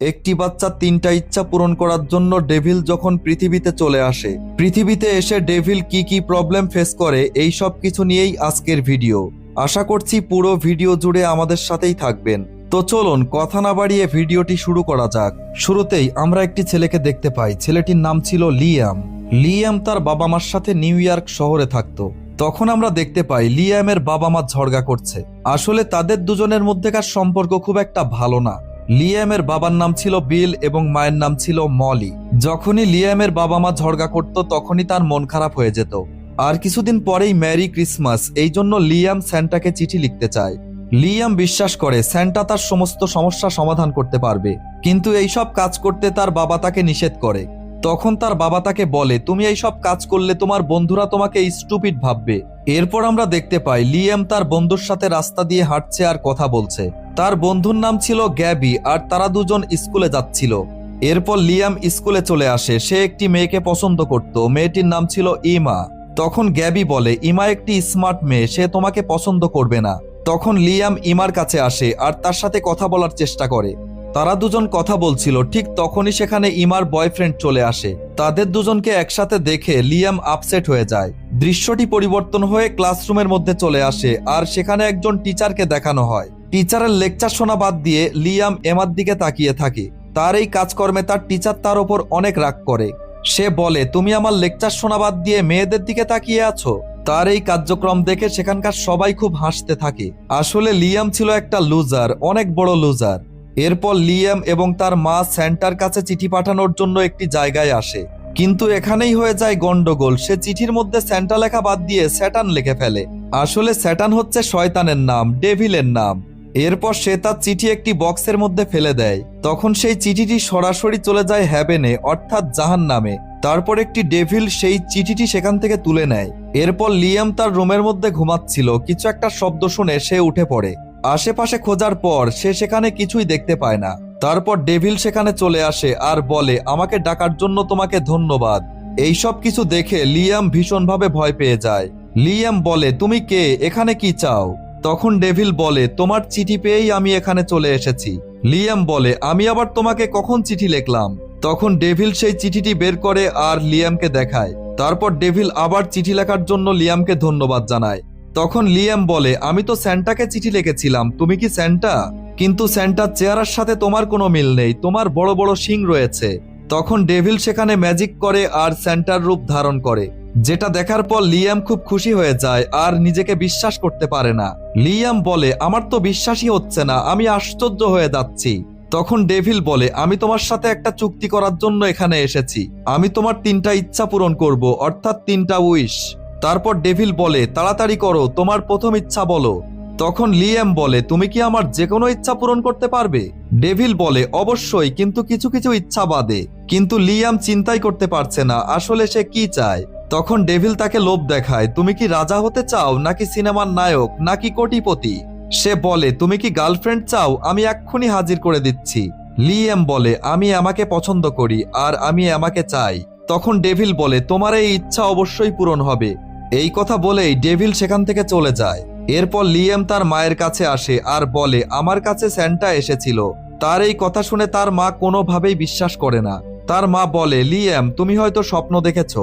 একটি বাচ্চা তিনটা ইচ্ছা পূরণ করার জন্য ডেভিল যখন পৃথিবীতে চলে আসে, পৃথিবীতে এসে ডেভিল কি কি প্রবলেম ফেস করে, এই সব কিছু নিয়েই আজকের ভিডিও আশা করছি পুরো ভিডিও জুড়ে আমাদের সাথেই থাকবেন। তো চলুন, কথা না বাড়িয়ে ভিডিওটি শুরু করা যাক। শুরুতেই আমরা একটি ছেলেকে দেখতে পাই। ছেলেটির নাম ছিল লিয়াম। লিয়াম তার বাবা মার সাথে নিউ ইয়র্ক শহরে থাকতো। তখন আমরা দেখতে পাই, লিয়ামের বাবা মা ঝগড়া করছে। আসলে তাদের দুজনের মধ্যেকার সম্পর্ক খুব একটা ভালো না। লিয়ামের বাবার নাম ছিল বিল এবং মায়ের নাম ছিল মলি। যখনই লিয়ামের বাবা মা ঝড়গা করত, তখনই তার মন খারাপ হয়ে যেত। আর কিছুদিন পরেই ম্যারি ক্রিসমাস, এই জন্য লিয়াম স্যান্টাকে চিঠি লিখতে চায়। লিয়াম বিশ্বাস করে, স্যান্টা তার সমস্ত সমস্যা সমাধান করতে পারবে। কিন্তু এইসব কাজ করতে তার বাবা তাকে নিষেধ করে। তখন তার বাবা তাকে বলে, তুমি এই সব কাজ করলে তোমার বন্ধুরা তোমাকে স্টুপিড ভাববে। এরপর আমরা দেখতে পাই, লিয়াম তার বন্ধুর সাথে রাস্তা দিয়ে হাঁটছে আর কথা বলছে। তার বন্ধুর নাম ছিল গ্যাবি আর তারা দুজন স্কুলে যাচ্ছিল। এরপর লিয়াম স্কুলে চলে আসে। সে একটি মেয়েকে পছন্দ করত। মেয়েটির নাম ছিল ইমা। তখন গ্যাবি বলে, ইমা একটি স্মার্ট মেয়ে, সে তোমাকে পছন্দ করবে না। তখন লিয়াম ইমার কাছে আসে আর তার সাথে কথা বলার চেষ্টা করে। তারা দুজন কথা বলছিল, ঠিক তখনই সেখানে ইমার বয়ফ্রেন্ড চলে আসে। তাদের দুজনকে একসাথে দেখে লিয়াম আপসেট হয়ে যায়। দৃশ্যটি পরিবর্তন হয়ে ক্লাসরুমের মধ্যে চলে আসে আর সেখানে একজন টিচারকে দেখানো হয়। টিচারের লেকচার শোনা বাদ দিয়ে লিয়াম এমার দিকে তাকিয়ে থাকে। তার এই কাজকর্মে তার টিচার তার ওপর অনেক রাগ করে। সে বলে, তুমি আমার লেকচার শোনা বাদ দিয়ে মেয়েদের দিকে তাকিয়ে আছো? তার এই কার্যক্রম দেখে সেখানকার সবাই খুব হাসতে থাকে। আসলে লিয়াম ছিল একটা লুজার, অনেক বড় লুজার। এরপর লিয়াম এবং তার মা স্যান্টার কাছে চিঠি পাঠানোর জন্য একটি জায়গায় আসে। কিন্তু এখানেই হয়ে যায় গন্ডগোল সে চিঠির মধ্যে স্যান্টা লেখা বাদ দিয়ে স্যাটান লিখে ফেলে। আসলে স্যাটান হচ্ছে শয়তানের নাম, ডেভিলের নাম। এরপর সে তার চিঠি একটি বক্সের মধ্যে ফেলে দেয়। তখন সেই চিঠিটি সরাসরি চলে যায় হ্যাবেনে অর্থাৎ জাহান নামে তারপর একটি ডেভিল সেই চিঠিটি সেখান থেকে তুলে নেয়। এরপর লিয়াম তার রুমের মধ্যে ঘুমাচ্ছিল। কিছু একটা শব্দ শুনে সে উঠে পড়ে। আশেপাশে খোঁজার পর সে সেখানে কিছুই দেখতে পায় না। তারপর ডেভিল সেখানে চলে আসে আর বলে, আমাকে ডাকার জন্য তোমাকে ধন্যবাদ। এইসব কিছু দেখে লিয়াম ভীষণভাবে ভয় পেয়ে যায়। লিয়াম বলে, তুমি কে? এখানে কি চাও? তখন ডেভিল বলে, তোমার চিঠি পেয়েই আমি এখানে চলে এসেছি। লিয়াম বলে, আমি আবার তোমাকে কখন চিঠি লিখলাম? তখন ডেভিল সেই চিঠিটি বের করে আর লিয়ামকে দেখায়। তারপর ডেভিল আবার চিঠি লেখার জন্য লিয়ামকে ধন্যবাদ জানায়। তখন লিয়াম বলে, আমি তো স্যান্টাকে চিঠি লিখেছিলাম, তুমি কি স্যান্টা? কিন্তু স্যান্টার চেহারার সাথে তোমার কোনো মিল নেই, তোমার বড় বড় শিং রয়েছে। তখন ডেভিল সেখানে ম্যাজিক করে আর স্যান্টার রূপ ধারণ করে, যেটা দেখার পর লিয়াম খুব খুশি হয়ে যায় আর নিজেকে বিশ্বাস করতে পারে না। লিয়াম বলে, আমার তো বিশ্বাসই হচ্ছে না, আমি আশ্চর্য হয়ে যাচ্ছি। তখন ডেভিল বলে, আমি তোমার সাথে একটা চুক্তি করার জন্য এখানে এসেছি। আমি তোমার তিনটা ইচ্ছা পূরণ করব, অর্থাৎ তিনটা উইশ। তারপর ডেভিল বলে, তাড়াতাড়ি করো, তোমার প্রথম ইচ্ছা বলো। তখন লিয়াম বলে, তুমি কি আমার যে কোনো ইচ্ছা পূরণ করতে পারবে? ডেভিল বলে, অবশ্যই, কিন্তু কিছু কিছু ইচ্ছা বাদে। কিন্তু লিয়াম চিন্তাই করতে পারছে না, আসলে সে কি চায়? তখন ডেভিল তাকে লোভ দেখায়, তুমি কি রাজা হতে চাও, নাকি সিনেমার নায়ক, নাকি কোটিপতি? সে বলে, তুমি কি গার্লফ্রেন্ড চাও, আমি এক্ষুনি হাজির করে দিচ্ছি। লিয়াম বলে, আমি আমাকে পছন্দ করি, আর আমি আমাকে চাই। তখন ডেভিল বলে, তোমার এই ইচ্ছা অবশ্যই পূরণ হবে। এই কথা বলেই ডেভিল সেখান থেকে চলে যায়। এরপর লিয়াম তার মায়ের কাছে আসে আর বলে, আমার কাছে স্যান্টা এসেছিল। তার এই কথা শুনে তার মা কোনোভাবেই বিশ্বাস করে না। তার মা বলে লিয়াম তুমি হয়তো স্বপ্ন দেখেছ।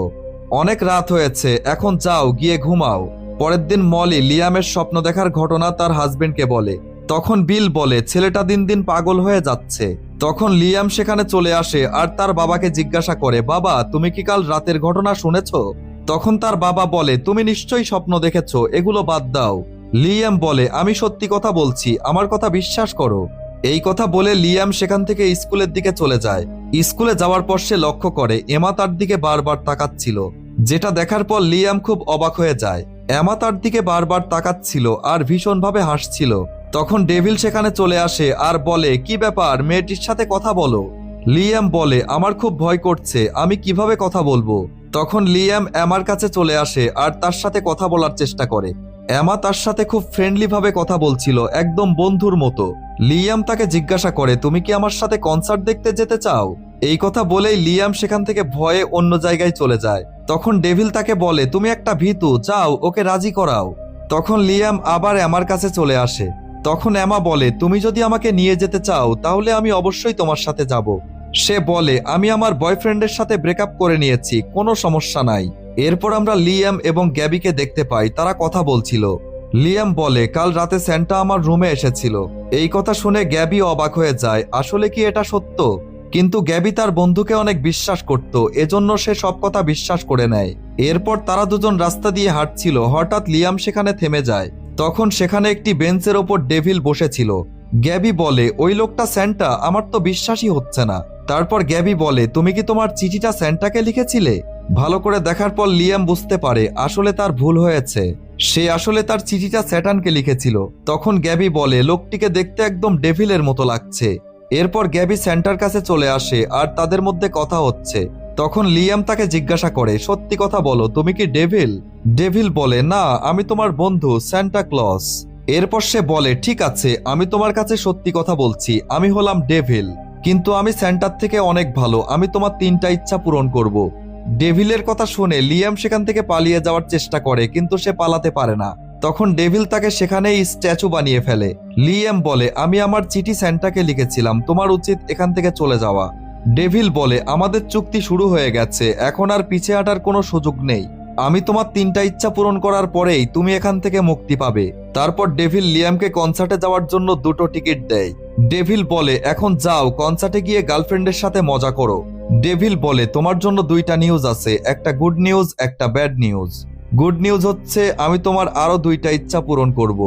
অনেক রাত হয়েছে, এখন যাও, গিয়ে ঘুমাও। পরের দিন মলি লিয়ামের স্বপ্ন দেখার ঘটনা তার হাজবেন্ডকে বলে। তখন বিল বলে, ছেলেটা দিন দিন পাগল হয়ে যাচ্ছে। তখন লিয়াম সেখানে চলে আসে আর তার বাবাকে জিজ্ঞাসা করে, বাবা, তুমি কি কাল রাতের ঘটনা শুনেছো? তখন তার বাবা বলে, তুমি নিশ্চয়ই স্বপ্ন দেখেছ, এগুলো বাদ দাও। লিয়াম বলে, আমি সত্যি কথা বলছি, আমার কথা বিশ্বাস করো। এই কথা বলে লিয়াম সেখান থেকে স্কুলের দিকে চলে যায়। স্কুলে যাওয়ার পর সে লক্ষ্য করে, এমা তার দিকে বারবার তাকাচ্ছিল। যেটা দেখার পর লিয়াম খুব অবাক হয়ে যায়। এমা তার দিকে বারবার তাকাচ্ছিল আর ভীষণভাবে হাসছিল। তখন ডেভিল সেখানে চলে আসে আর বলে, কি ব্যাপার, মেয়েটির সাথে কথা বলো। লিয়াম বলে, আমার খুব ভয় করছে, আমি কীভাবে কথা বলব? তখন লিয়াম এমার কাছে চলে আসে আর তার সাথে কথা বলার চেষ্টা করে। অ্যামা তার সাথে খুব ফ্রেন্ডলি ভাবে কথা বলছিল, একদম বন্ধুর মতো। লিয়াম তাকে জিজ্ঞাসা করে, তুমি কি আমার সাথে কনসার্ট দেখতে যেতে চাও? এই কথা বলেই লিয়াম সেখান থেকে ভয়ে অন্য জায়গায় চলে যায়। তখন ডেভিল তাকে বলে, তুমি একটা ভীতু, যাও, ওকে রাজি করাও। তখন লিয়াম আবার এমার কাছে চলে আসে। তখন অ্যামা বলে, তুমি যদি আমাকে নিয়ে যেতে চাও, তাহলে আমি অবশ্যই তোমার সাথে যাব। সে বলে, আমি আমার বয়ফ্রেন্ডের সাথে ব্রেকআপ করে নিয়েছি, কোনো সমস্যা নাই। এরপর আমরা লিয়াম এবং গ্যাবিকে দেখতে পাই, তারা কথা বলছিল। লিয়াম বলে, কাল রাতে স্যান্টা আমার রুমে এসেছিল। এই কথা শুনে গ্যাবি অবাক হয়ে যায়, আসলে কি এটা সত্য? কিন্তু গ্যাবি তার বন্ধুকে অনেক বিশ্বাস করত, এজন্য সে সব কথা বিশ্বাস করে নেয়। এরপর তারা দুজন রাস্তা দিয়ে হাঁটছিল, হঠাৎ লিয়াম সেখানে থেমে যায়। তখন সেখানে একটি বেঞ্চের ওপর ডেভিল বসেছিল। গ্যাবি বলে, ওই লোকটা স্যান্টা, আমার তো বিশ্বাসই হচ্ছে না। তারপর গ্যাবি বলে, তুমি কি তোমার চিঠিটা স্যান্টাকে লিখেছিলে? ভালো করে দেখার পর লিয়াম বুঝতে পারে, আসলে তার ভুল হয়েছে। সে আসলে তার চিঠিটা স্যাটানকে লিখেছিল। তখন গ্যাবি বলে, লোকটিকে দেখতে একদম ডেভিলের মতো লাগছে। এরপর গ্যাবি সেন্টার কাছে চলে আসে, আর তাদের মধ্যে কথা হচ্ছে। তখন লিয়াম তাকে জিজ্ঞাসা করে, সত্যি কথা বলো, তুমি কি ডেভিল? ডেভিল বলে, না, আমি তোমার বন্ধু, স্যান্টা ক্লস। এরপর সে বলে, ঠিক আছে, আমি তোমার কাছে সত্যি কথা বলছি। আমি হলাম ডেভিল। কিন্তু আমি সেন্টার থেকে অনেক ভালো। আমি তোমার তিনটা ইচ্ছা পূরণ করব ডেভিলের কথা শুনে লিয়াম সেখান থেকে পালিয়ে যাওয়ার চেষ্টা করে, কিন্তু সে পালাতে পারে না। তখন ডেভিল তাকে সেখানেই স্ট্যাচু বানিয়ে ফেলে। লিয়াম বলে, আমি আমার চিঠি স্যান্টাকে লিখেছিলাম। তোমার উচিত এখান থেকে চলে যাওয়া ডেভিল বলে, আমাদের চুক্তি শুরু হয়ে গেছে। এখন আর পিছিয়ে হাঁটার কোনো সুযোগ নেই। আমি তোমার তিনটা ইচ্ছা পূরণ করার পরেই তুমি এখান থেকে মুক্তি পাবে। তারপর ডেভিল লিয়ামকে কনসার্টে যাওয়ার জন্য দুটো টিকিট দেয়। ডেভিল বলে, এখন যাও, কনসার্টে গিয়ে গার্লফ্রেন্ডের সাথে মজা করো। ডেভিল বলে, তোমার জন্য দুইটা নিউজ আছে, একটা গুড নিউজ, একটা ব্যাড নিউজ। গুড নিউজ হচ্ছে, আমি তোমার আরও দুইটা ইচ্ছা পূরণ করব।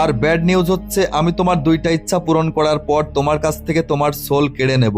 আর ব্যাড নিউজ হচ্ছে, আমি তোমার দুইটা ইচ্ছা পূরণ করার পর তোমার কাছ থেকে তোমার সোল কেড়ে নেব।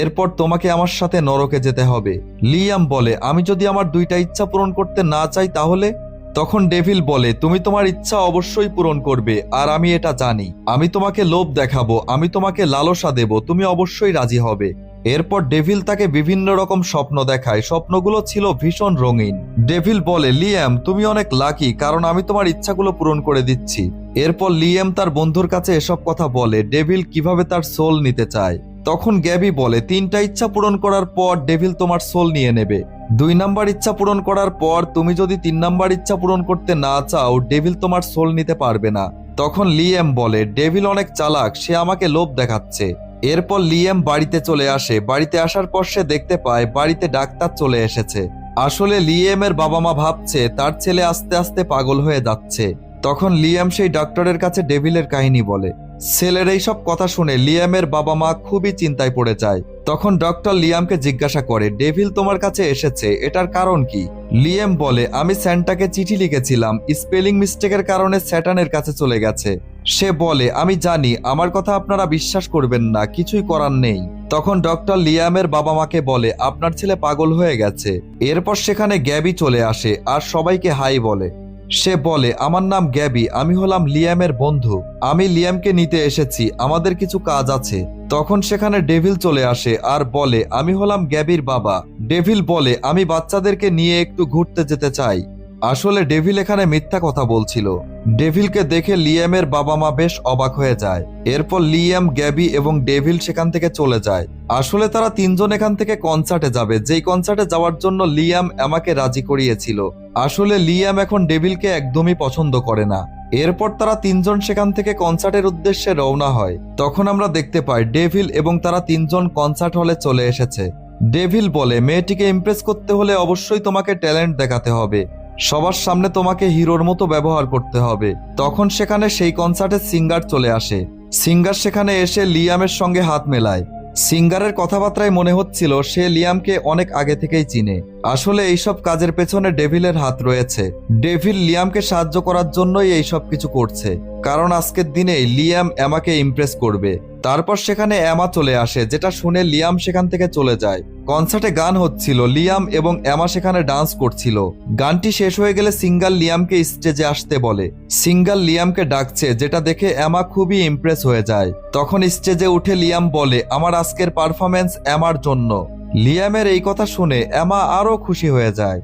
এরপর তোমাকে আমার সাথে নরকে যেতে হবে। লিয়াম বলে, আমি যদি আমার দুইটা ইচ্ছা পূরণ করতে না চাই তাহলে? তখন ডেভিল বলে, তুমি তোমার ইচ্ছা অবশ্যই পূরণ করবে, আর আমি এটা জানি। আমি তোমাকে লোভ দেখাবো, আমি তোমাকে লালসা দেব, তুমি অবশ্যই রাজি হবে। এরপর ডেভিল তাকে বিভিন্ন রকম স্বপ্ন দেখায়। স্বপ্নগুলো ছিল ভীষণ রঙিন। ডেভিল বলে, লিয়াম, তুমি অনেক লাকি, কারণ আমি তোমার ইচ্ছাগুলো পূরণ করে দিচ্ছি। এরপর লিয়াম তার বন্ধুর কাছে এসব কথা বলে। ডেভিল কীভাবে তার সোল নিতে চায়? তখন গ্যাবি বলে, তিনটা ইচ্ছা পূরণ করার পর ডেভিল তোমার সোল নিয়ে নেবে। দুই নাম্বার ইচ্ছা পূরণ করার পর তুমি যদি তিন নাম্বার ইচ্ছা পূরণ করতে না চাও, ডেভিল তোমার সোল নিতে পারবে না। তখন লিএম বলে, ডেভিল অনেক চালাক, সে আমাকে লোভ দেখাচ্ছে। এরপর লিএম বাড়িতে চলে আসে। বাড়িতে আসার পর সে দেখতে পায়, বাড়িতে ডাক্তার চলে এসেছে। আসলে লিএমের বাবা মা ভাবছে, তার ছেলে আস্তে আস্তে পাগল হয়ে যাচ্ছে। তখন লিয়াম সেই ডক্টরের কাছে ডেভিলের কাহিনী বলে ছেলের এইসব কথা শুনে লিয়ামের বাবা মা খুবই চিন্তায় পড়ে যায়। তখন ডক্টর লিয়ামকে জিজ্ঞাসা করে, ডেভিল, তোমার কাছে এসেছে, এটার কারণ কি? লিয়াম বলে, আমি স্যান্টাকে চিঠি লিখেছিলাম, স্পেলিং মিস্টেকের কারণে স্যাটানের কাছে চলে গেছে। সে বলে, আমি জানি, আমার কথা আপনারা বিশ্বাস করবেন না, কিছুই করার নেই। তখন ডক্টর লিয়ামের বাবা মাকে বলে, আপনার ছেলে পাগল হয়ে গেছে। এরপর সেখানে গ্যাবি চলে আসে, আর সবাইকে হাই বলে। সে বলে, আমার নাম গ্যাবি, আমি হলাম লিয়ামের বন্ধু। আমি লিয়ামকে নিতে এসেছি, আমাদের কিছু কাজ আছে। তখন সেখানে ডেভিল চলে আসে আর বলে, আমি হলাম গ্যাবির বাবা। ডেভিল বলে, আমি বাচ্চাদেরকে নিয়ে একটু ঘুরতে যেতে চাই। আসলে ডেভিল এখানে মিথ্যা কথা বলছিল। ডেভিলকে দেখে লিয়ামের বাবা মা বেশ অবাক হয়ে যায়। এরপর লিয়াম, গ্যাবি এবং ডেভিল সেখান থেকে চলে যায়। আসলে তারা তিনজন এখান থেকে কনসার্টে যাবে। যেই কনসার্টে যাওয়ার জন্য লিয়াম আমাকে রাজি করিয়েছিল। আসলে লিয়াম এখন ডেভিলকে একদমই পছন্দ করে না। এরপর তারা তিনজন সেখান থেকে কনসার্টের উদ্দেশ্যে রওনা হয়। তখন আমরা দেখতে পাই ডেভিল এবং তারা তিনজন কনসার্ট হলে চলে এসেছে। ডেভিল বলে, মেয়েটিকে ইমপ্রেস করতে হলে অবশ্যই তোমাকে ট্যালেন্ট দেখাতে হবে। সবার সামনে তোমাকে হিরোর মতো ব্যবহার করতে হবে। তখন সেখানে সেই কনসার্টে সিঙ্গার চলে আসে। সিঙ্গার সেখানে এসে লিয়ামের সঙ্গে হাত মেলায়। সিঙ্গারের কথাবার্তায় মনে হচ্ছিল সে লিয়ামকে অনেক আগে থেকেই চিনে। আসলে এইসব কাজের পেছনে ডেভিলের হাত রয়েছে। ডেভিল লিয়ামকে সাহায্য করার জন্যই এইসব কিছু করছে। কারণ আজকের দিনে লিয়াম এমাকে ইমপ্রেস করবে। তারপর সেখানে এমা চলে আসে, যেটা শুনে লিয়াম সেখান থেকে চলে যায়। কনসার্টে গান হচ্ছিল, লিয়াম এবং এমা সেখানে ডান্স করছিল। গানটি শেষ হয়ে গেলে সিঙ্গাল লিয়ামকে স্টেজে আসতে বলে। সিঙ্গাল লিয়ামকে ডাকছে, যেটা দেখে এমা খুবই ইমপ্রেস হয়ে যায়। তখন স্টেজে উঠে লিয়াম বলে, আমার আজকের পারফরমেন্স এমার জন্য। লিয়ামের এই কথা শুনে এমা আরও খুশি হয়ে যায়।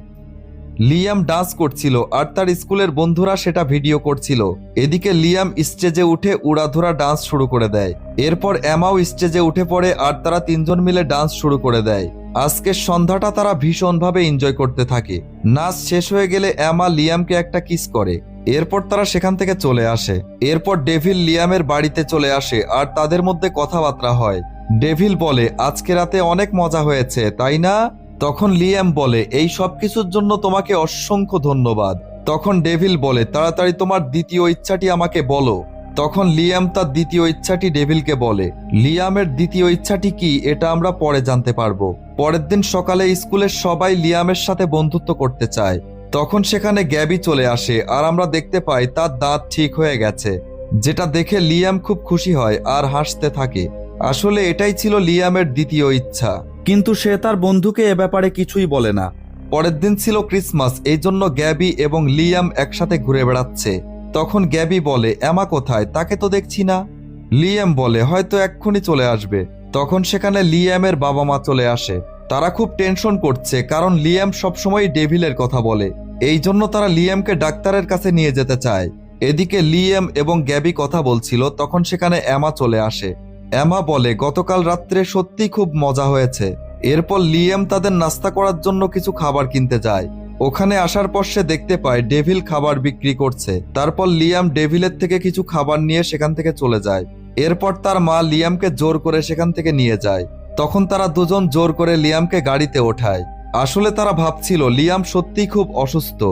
লিয়াম ডান্স করছিল আর তার স্কুলের বন্ধুরা সেটা ভিডিও করছিল। এদিকে লিয়াম স্টেজে উঠে উড়াধুরা ডান্স শুরু করে দেয়। এরপর অ্যামাও স্টেজে উঠে পড়ে আর তারা তিনজন মিলে ডান্স শুরু করে দেয়। আজকের সন্ধ্যাটা তারা ভীষণভাবে এনজয় করতে থাকে। নাচ শেষ হয়ে গেলে অ্যামা লিয়ামকে একটা কিস করে। এরপর তারা সেখান থেকে চলে আসে। এরপর ডেভিল লিয়ামের বাড়িতে চলে আসে আর তাদের মধ্যে কথাবার্তা হয়। ডেভিল বলে, আজকে রাতে অনেক মজা হয়েছে, তাই না? তখন লিয়াম বলে, এই সব কিছুর জন্য তোমাকে অসংখ্য ধন্যবাদ। তখন ডেভিল বলে, তাড়াতাড়ি তোমার দ্বিতীয় ইচ্ছাটি আমাকে বলো। তখন লিয়াম তার দ্বিতীয় ইচ্ছাটি ডেভিলকে বলে, লিয়ামের দ্বিতীয় ইচ্ছাটি কি, এটা আমরা পরে জানতে পারব। পরের দিন সকালে স্কুলের সবাই লিয়ামের সাথে বন্ধুত্ব করতে চায়। তখন সেখানে গ্যাবি চলে আসে, আর আমরা দেখতে পাই তার দাঁত ঠিক হয়ে গেছে, যেটা দেখে লিয়াম খুব খুশি হয় আর হাসতে থাকে। আসলে এটাই ছিল লিয়ামের দ্বিতীয় ইচ্ছা। কিন্তু সে তার বন্ধুকে এ ব্যাপারে কিছুই বলে না। পরের দিন ছিল ক্রিসমাস এই জন্য গ্যাবি এবং লিয়াম একসাথে ঘুরে বেড়াচ্ছে। তখন গ্যাবি বলে, এমা কোথায়? তাকে তো দেখছি না। লিয়াম বলে, হয়তো এক্ষুনি চলে আসবে। তখন সেখানে লিয়ামের বাবা মা চলে আসে। তারা খুব টেনশন করছে, কারণ লিয়াম সবসময় ডেভিলের কথা বলে। এই জন্য তারা লিয়ামকে ডাক্তারের কাছে নিয়ে যেতে চায়। এদিকে লিয়াম এবং গ্যাবি কথা বলছিল, তখন সেখানে অ্যামা চলে আসে। অ্যামা বলে, গতকাল রাত্রে সত্যি খুব মজা হয়েছে। এরপর লিয়াম তাদের নাস্তা করার জন্য কিছু খাবার কিনতে যায়। ওখানে আসার পর সে দেখতে পায়, ডেভিল খাবার বিক্রি করছে। তারপর লিয়াম ডেভিলের থেকে কিছু খাবার নিয়ে সেখান থেকে চলে যায়। এরপর তার মা লিয়ামকে জোর করে সেখান থেকে নিয়ে যায়। তখন তারা দুজন জোর করে লিয়ামকে গাড়িতে ওঠায়। আসলে তারা ভাবছিল লিয়াম সত্যিই খুব অসুস্থ।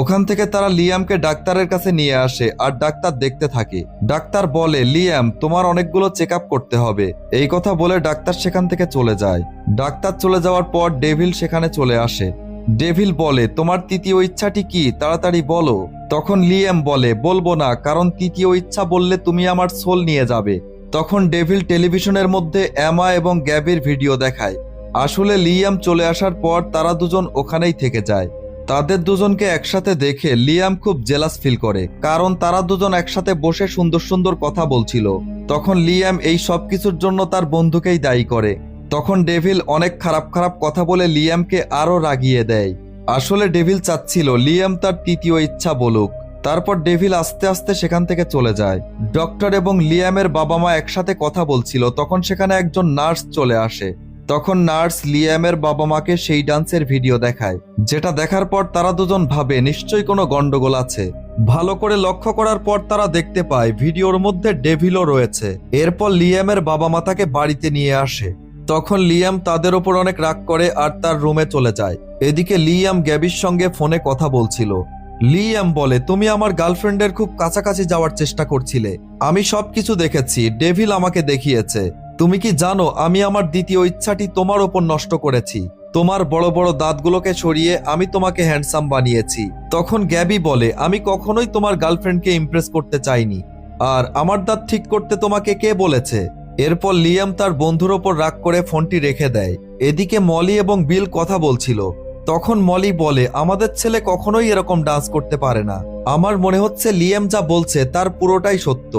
ওখান থেকে তারা লিয়ামকে ডাক্তারের কাছে নিয়ে আসে আর ডাক্তার দেখতে থাকে। ডাক্তার বলে, লিয়াম, তোমার অনেকগুলো চেক করতে হবে। এই কথা বলে ডাক্তার সেখান থেকে চলে যায়। ডাক্তার চলে যাওয়ার পর ডেভিল সেখানে চলে আসে। ডেভিল বলে, তোমার তৃতীয় ইচ্ছাটি কি? তাড়াতাড়ি বলো। তখন লিয়াম বলে, বলব না, কারণ তৃতীয় ইচ্ছা বললে তুমি আমার সোল নিয়ে যাবে। তখন ডেভিল টেলিভিশনের মধ্যে অ্যামা এবং গ্যাবির ভিডিও দেখায়। আসলে লিয়াম চলে আসার পর তারা দুজন ওখানেই থেকে যায়। তাদের দুজনকে একসাথে দেখে লিয়াম খুব জেলাস ফিল করে, কারণ তারা দুজন একসাথে বসে সুন্দর সুন্দর কথা বলছিল। তখন লিয়াম এই সব কিছুর জন্য তার বন্ধুকেই দায়ী করে। তখন ডেভিল অনেক খারাপ খারাপ কথা বলে লিয়ামকে আরও রাগিয়ে দেয়। আসলে ডেভিল চাচ্ছিল লিয়াম তার তৃতীয় ইচ্ছা বলুক। তারপর ডেভিল আস্তে আস্তে সেখান থেকে চলে যায়। ডক্টর এবং লিয়ামের বাবা মা একসাথে কথা বলছিল, তখন সেখানে একজন নার্স চলে আসে। তখন নার্স লিয়ামের বাবা মাকে সেই ডান্সের ভিডিও দেখায়, যেটা দেখার পর তারা দুজন ভাবে, নিশ্চয়ই কোনো গন্ডগোল আছে। ভালো করে লক্ষ্য করার পর তারা দেখতে পায়, ভিডিওর মধ্যে ডেভিলও রয়েছে। এরপর লিয়ামের বাবা মা তাকে বাড়িতে নিয়ে আসে। তখন লিয়াম তাদের ওপর অনেক রাগ করে আর তার রুমে চলে যায়। এদিকে লিয়াম গ্যাবির সঙ্গে ফোনে কথা বলছিল। লিয়াম বলে, তুমি আমার গার্লফ্রেন্ডের খুব কাছাকাছি যাওয়ার চেষ্টা করছিলে। আমি সবকিছু দেখেছি, ডেভিল আমাকে দেখিয়েছে। তুমি কি জানো, আমি আমার দ্বিতীয় ইচ্ছাটি তোমার ওপর নষ্ট করেছি। তোমার বড় বড় দাঁতগুলোকে সরিয়ে আমি তোমাকে হ্যান্ডসাম বানিয়েছি। তখন গ্যাবি বলে, আমি কখনোই তোমার গার্লফ্রেন্ডকে ইমপ্রেস করতে চাইনি। আর আমার দাঁত ঠিক করতে তোমাকে কে বলেছে? এরপর লিয়াম তার বন্ধুর ওপর রাগ করে ফোনটি রেখে দেয়। এদিকে মলি এবং বিল কথা বলছিল। তখন মলি বলে, আমাদের ছেলে কখনোই এরকম ডান্স করতে পারে না। আমার মনে হচ্ছে লিয়াম যা বলছে তার পুরোটাই সত্য।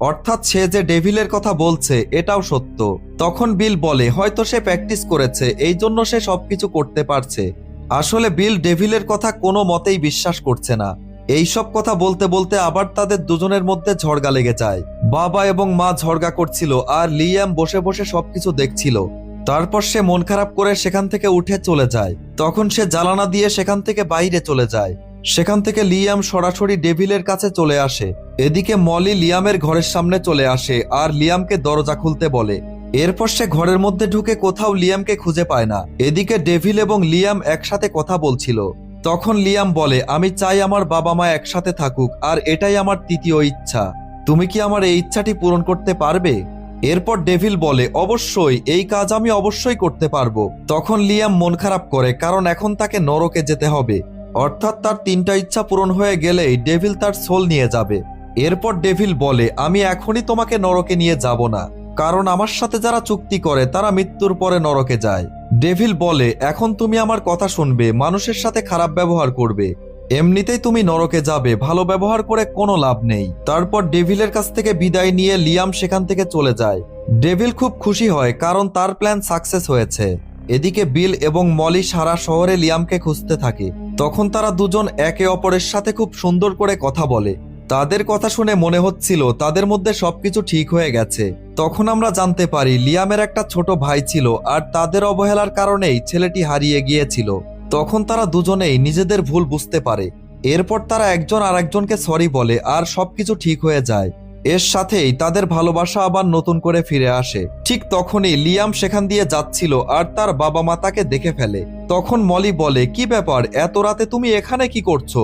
অর্থাৎ সে যে ডেভিলের কথা বলছে, এটাও সত্য। তখন বিল বলে, হয়তো সে প্র্যাকটিস করেছে, এই জন্য সে সবকিছু করতে পারছে। আসলে বিল ডেভিলের কথা কোনো মতেই বিশ্বাস করছে না। এইসব কথা বলতে বলতে আবার তাদের দুজনের মধ্যে ঝড়গা লেগে যায়। বাবা এবং মা ঝড়গা করছিল, আর লিয়াম বসে বসে সবকিছু দেখছিল। তারপর সে মন খারাপ করে সেখান থেকে উঠে চলে যায়। তখন সে জ্বালানা দিয়ে সেখান থেকে বাইরে চলে যায়। সেখান থেকে লিয়াম সরাসরি ডেভিলের কাছে চলে আসে। এদিকে মলি লিয়ামের ঘরের সামনে চলে আসে আর লিয়ামকে দরজা খুলতে বলে। এরপর সে ঘরের মধ্যে ঢুকে কোথাও লিয়ামকে খুঁজে পায় না। এদিকে ডেভিল এবং লিয়াম একসাথে কথা বলছিল। তখন লিয়াম বলে, আমি চাই আমার বাবা মা একসাথে থাকুক, আর এটাই আমার তৃতীয় ইচ্ছা। তুমি কি আমার এই ইচ্ছাটি পূরণ করতে পারবে? এরপর ডেভিল বলে, অবশ্যই, এই কাজ আমি অবশ্যই করতে পারব। তখন লিয়াম মন খারাপ করে, কারণ এখন তাকে নরকে যেতে হবে। অর্থাৎ তার তিনটা ইচ্ছা পূরণ হয়ে গেলেই ডেভিল তার সোল নিয়ে যাবে। এরপর ডেভিল বলে, আমি এখনই তোমাকে নরকে নিয়ে যাব না। কারণ আমার সাথে যারা চুক্তি করে, তারা মৃত্যুর পরে নরকে যায়। ডেভিল বলে, এখন তুমি আমার কথা শুনবে, মানুষের সাথে খারাপ ব্যবহার করবে। এমনিতেই তুমি নরকে যাবে, ভালো ব্যবহার করে কোনো লাভ নেই। তারপর ডেভিলের কাছ থেকে বিদায় নিয়ে লিয়াম সেখান থেকে চলে যায়। ডেভিল খুব খুশি হয়, কারণ তার প্ল্যান সাকসেস হয়েছে। এদিকে বিল এবং মলি সারা শহরে লিয়ামকে খুঁজতে থাকে। তখন তারা দুজন একে অপরের সাথে খুব সুন্দর করে কথা বলে। তাদের কথা শুনে মনে হচ্ছিল তাদের মধ্যে সবকিছু ঠিক হয়ে গেছে। তখন আমরা জানতে পারি লিয়ামের একটা ছোট ভাই ছিল আর তাদের অবহেলার কারণেই ছেলেটি হারিয়ে গিয়েছিল। তখন তারা দুজনেই নিজেদের ভুল বুঝতে পারে। এরপর তারা একজন আরেকজনকে সরি বলে আর সবকিছু ঠিক হয়ে যায়। এর সাথেই তাদের ভালোবাসা আবার নতুন করে ফিরে আসে। ঠিক তখনই লিয়াম সেখান দিয়ে যাচ্ছিল আর তার বাবা মা তাকে দেখে ফেলে। তখন মলি বলে, কি ব্যাপার? এত রাতে তুমি এখানে কি করছ?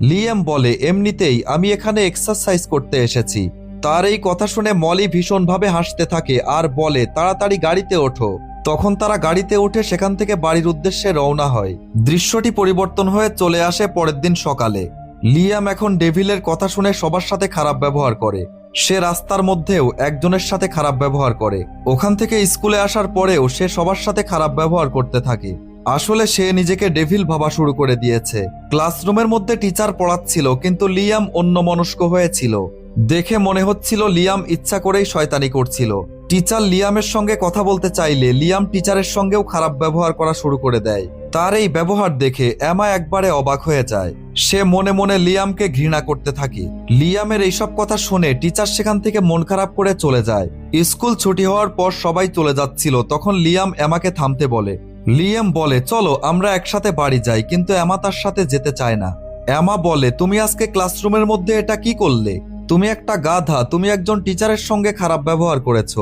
লিয়াম বলে, এমনিতেই আমি এখানে এক্সারসাইজ করতে এসেছি। তার এই কথা শুনে মলি ভীষণভাবে হাসতে থাকে আর বলে, তাড়াতাড়ি গাড়িতে ওঠো। তখন তারা গাড়িতে উঠে সেখান থেকে বাড়ির উদ্দেশ্যে রওনা হয়। দৃশ্যটি পরিবর্তন হয়ে চলে আসে পরের দিন সকালে। লিয়াম এখন ডেভিলের কথা শুনে সবার সাথে খারাপ ব্যবহার করে। সে রাস্তার মধ্যেও একজনের সাথে খারাপ ব্যবহার করে। ওখান থেকে স্কুলে আসার পরেও সে সবার সাথে খারাপ ব্যবহার করতে থাকে। আসলে সে নিজেকে ডেভিল ভাবা শুরু করে দিয়েছে। ক্লাসরুমের মধ্যে টিচার পড়াচ্ছিল, কিন্তু লিয়াম অন্যমনস্ক হয়েছিল। দেখে মনে হচ্ছিল লিয়াম ইচ্ছা করেই শয়তানি করছিল। টিচার লিয়ামের সঙ্গে কথা বলতে চাইলে লিয়াম টিচারের সঙ্গেও খারাপ ব্যবহার করা শুরু করে দেয়। তার এই ব্যবহার দেখে এমা একবারে অবাক হয়ে যায়। সে মনে মনে লিয়ামকে ঘৃণা করতে থাকে। লিয়ামের এইসব কথা শুনে টিচার সেখান থেকে মন খারাপ করে চলে যায়। স্কুল ছুটি হওয়ার পর সবাই চলে যাচ্ছিল, তখন লিয়াম এমাকে থামতে বলে। লিয়াম বলে, চলো, আমরা একসাথে বাড়ি যাই, কিন্তু এমা তার সাথে যেতে চায় না। এমা বলে, তুমি আজকে ক্লাসরুমের মধ্যে এটা কি করলে? তুমি একটা গাধা, তুমি একজন টিচারের সঙ্গে খারাপ ব্যবহার করেছ।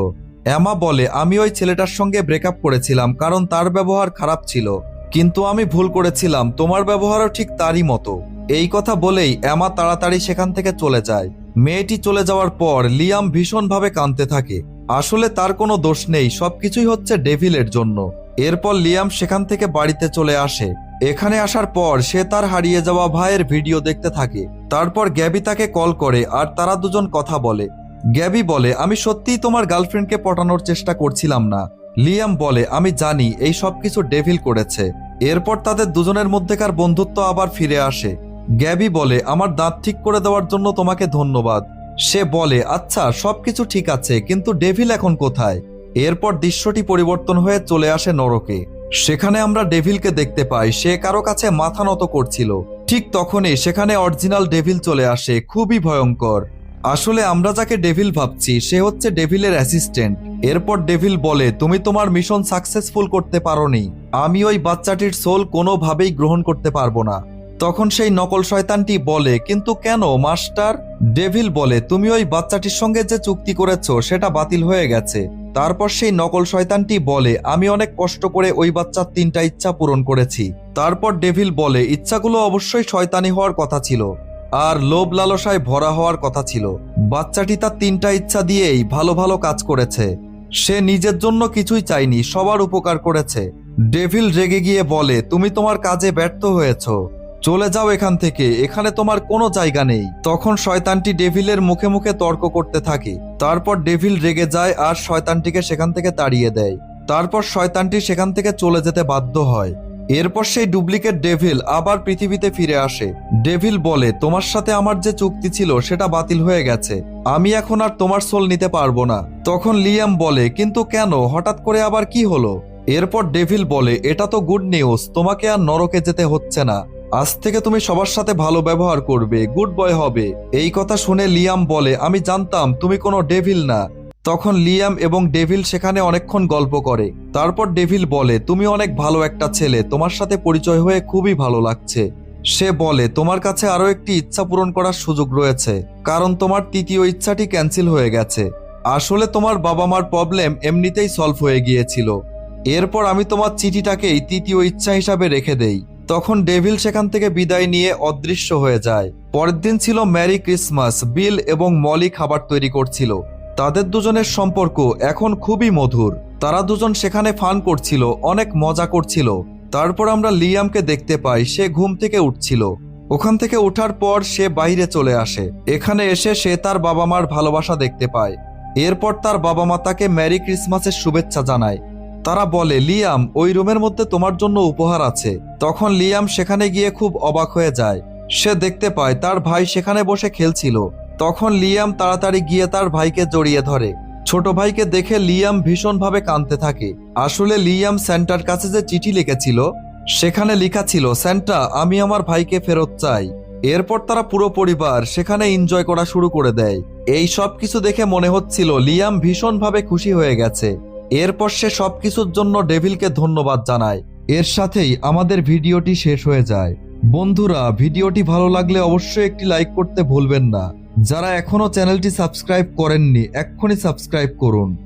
এমা বলে, আমি ওই ছেলেটার সঙ্গে ব্রেকআপ করেছিলাম, কারণ তার ব্যবহার খারাপ ছিল। কিন্তু আমি ভুল করেছিলাম, তোমার ব্যবহারও ঠিক তারই মতো। এই কথা বলেই এমা তাড়াতাড়ি সেখান থেকে চলে যায়। মেয়েটি চলে যাওয়ার পর লিয়াম ভীষণভাবে কাঁদতে থাকে। আসলে তার কোনো দোষ নেই, সবকিছুই হচ্ছে ডেভিলের জন্য। এরপর লিয়াম সেখান থেকে বাড়িতে চলে আসে। এখানে আসার পর সে তার হারিয়ে যাওয়া ভাইয়ের ভিডিও দেখতে থাকে। তারপর গ্যাবি তাকে কল করে আর তারা দুজন কথা বলে। গ্যাবি বলে, আমি সত্যিই তোমার গার্লফ্রেন্ডকে পটানোর চেষ্টা করছিলাম না। লিয়াম বলে, আমি জানি, এই সব কিছু ডেভিল করেছে। এরপর তাদের দুজনের মধ্যেকার বন্ধুত্ব আবার ফিরে আসে। গ্যাবি বলে, আমার দাঁত ঠিক করে দেওয়ার জন্য তোমাকে ধন্যবাদ। সে বলে আচ্ছা সবকিছু ঠিক আছে, কিন্তু ডেভিল এখন কোথায়? এরপর দৃশ্যটি পরিবর্তন হয়ে চলে আসে নরকে। সেখানে আমরা ডেভিলকে দেখতে পাই, সে কারও কাছে মাথা নত করছিল। ঠিক তখনই সেখানে অরিজিনাল ডেভিল চলে আসে, খুবই ভয়ঙ্কর। আসলে আমরা যাকে ডেভিল ভাবছি, সে হচ্ছে ডেভিলের অ্যাসিস্ট্যান্ট। এরপর ডেভিল বলে, তুমি তোমার মিশন সাকসেসফুল করতে পারোনি। আমি ওই বাচ্চাটির সোল কোনোভাবেই গ্রহণ করতে পারব না। তখন সেই নকল শয়তানটি বলে, কিন্তু কেন, মাস্টার? ডেভিল বলে, তুমি ওই বাচ্চাটির সঙ্গে যে চুক্তি করেছ, সেটা বাতিল হয়ে গেছে। তারপর সেই নকল শয়তানটি বলে, আমি অনেক কষ্ট করে ওই বাচ্চার তিনটা ইচ্ছা পূরণ করেছি। তারপর ডেভিল বলে, ইচ্ছাগুলো অবশ্যই শয়তানি হওয়ার কথা ছিল। আর লোভ লালসায় ভরা হওয়ার কথা ছিল। বাচ্চাটি তার তিনটা ইচ্ছা দিয়েই ভালো ভালো কাজ করেছে। সে নিজের জন্য কিছুই চায়নি, সবার উপকার করেছে। ডেভিল রেগে গিয়ে বলে, তুমি তোমার কাজে ব্যর্থ হয়েছো। চলে যাও এখান থেকে, এখানে তোমার কোনো জায়গা নেই। তখন শয়তানটি ডেভিলের মুখে মুখে তর্ক করতে থাকে। তারপর ডেভিল রেগে যায় আর শয়তানটিকে সেখান থেকে তাড়িয়ে দেয়। তারপর শয়তানটি সেখান থেকে চলে যেতে বাধ্য হয়। এরপর সেই ডুপ্লিকেট ডেভিল আবার পৃথিবীতে ফিরে আসে। ডেভিল বলে, তোমার সাথে আমার যে চুক্তি ছিল, সেটা বাতিল হয়ে গেছে। আমি এখন আর তোমার সোল নিতে পারব না। তখন লিয়াম বলে, কিন্তু কেন? হঠাৎ করে আবার কি হলো? এরপর ডেভিল বলে, এটা তো গুড নিউজ, তোমাকে আর নরকে যেতে হচ্ছে না। আজ থেকে তুমি সবার সাথে ভালো ব্যবহার করবে, গুড বয় হবে। এই কথা শুনে লিয়াম বলে, আমি জানতাম তুমি কোনো ডেভিল না। তখন লিয়াম এবং ডেভিল সেখানে অনেকক্ষণ গল্প করে। তারপর ডেভিল বলে, তুমি অনেক ভালো একটা ছেলে, তোমার সাথে পরিচয় হয়ে খুবই ভালো লাগছে। সে বলে, তোমার কাছে আরও একটি ইচ্ছা পূরণ করার সুযোগ রয়েছে, কারণ তোমার তৃতীয় ইচ্ছাটি ক্যান্সেল হয়ে গেছে। আসলে তোমার বাবা মার প্রবলেম এমনিতেই সলভ হয়ে গিয়েছিল। এরপর আমি তোমার চিঠিটাকেই তৃতীয় ইচ্ছা হিসাবে রেখে দেই। তখন ডেভিল সেখান থেকে বিদায় নিয়ে অদৃশ্য হয়ে যায়। পরের দিন ছিল ম্যারি ক্রিসমাস, বিল এবং মলি খাবার তৈরি করছিল। তাদের দুজনের সম্পর্ক এখন খুবই মধুর। তারা দুজন সেখানে ফান করছিল, অনেক মজা করছিল। তারপর আমরা লিয়ামকে দেখতে পাই, সে ঘুম থেকে উঠছিল। ওখান থেকে ওঠার পর সে বাইরে চলে আসে। এখানে এসে সে তার বাবা মার ভালোবাসা দেখতে পায়। এরপর তার বাবা মা তাকে ম্যারি ক্রিসমাসের শুভেচ্ছা জানায়। তারা বলে, লিয়াম, ওই রুমের মধ্যে তোমার জন্য উপহার আছে। তখন লিয়াম সেখানে গিয়ে খুব অবাক হয়ে যায়। সে দেখতে পায়, তার ভাই সেখানে বসে খেলছিল। তখন লিয়াম তাড়াতাড়ি গিয়ে তার ভাইকে জড়িয়ে ধরে। ছোট ভাইকে দেখে লিয়াম ভীষণভাবে কাঁদতে থাকে। আসলে লিয়াম স্যান্টার কাছে যে চিঠি লিখেছিল, সেখানে লেখা ছিল, স্যান্টা, আমি আমার ভাইকে ফেরত চাই। এরপর তারা পুরো পরিবার সেখানে এনজয় করা শুরু করে দেয়। এই সব কিছু দেখে মনে হচ্ছিল লিয়াম ভীষণভাবে খুশি হয়ে গেছে। এরপর সে সব কিছুর জন্য ডেভিলকে ধন্যবাদ জানায়। এর সাথেই আমাদের ভিডিওটি শেষ হয়ে যায়। বন্ধুরা, ভিডিওটি ভালো লাগলে অবশ্যই একটি লাইক করতে ভুলবেন না। যারা এখনও চ্যানেলটি সাবস্ক্রাইব করেননি এক্ষুনি সাবস্ক্রাইব করুন।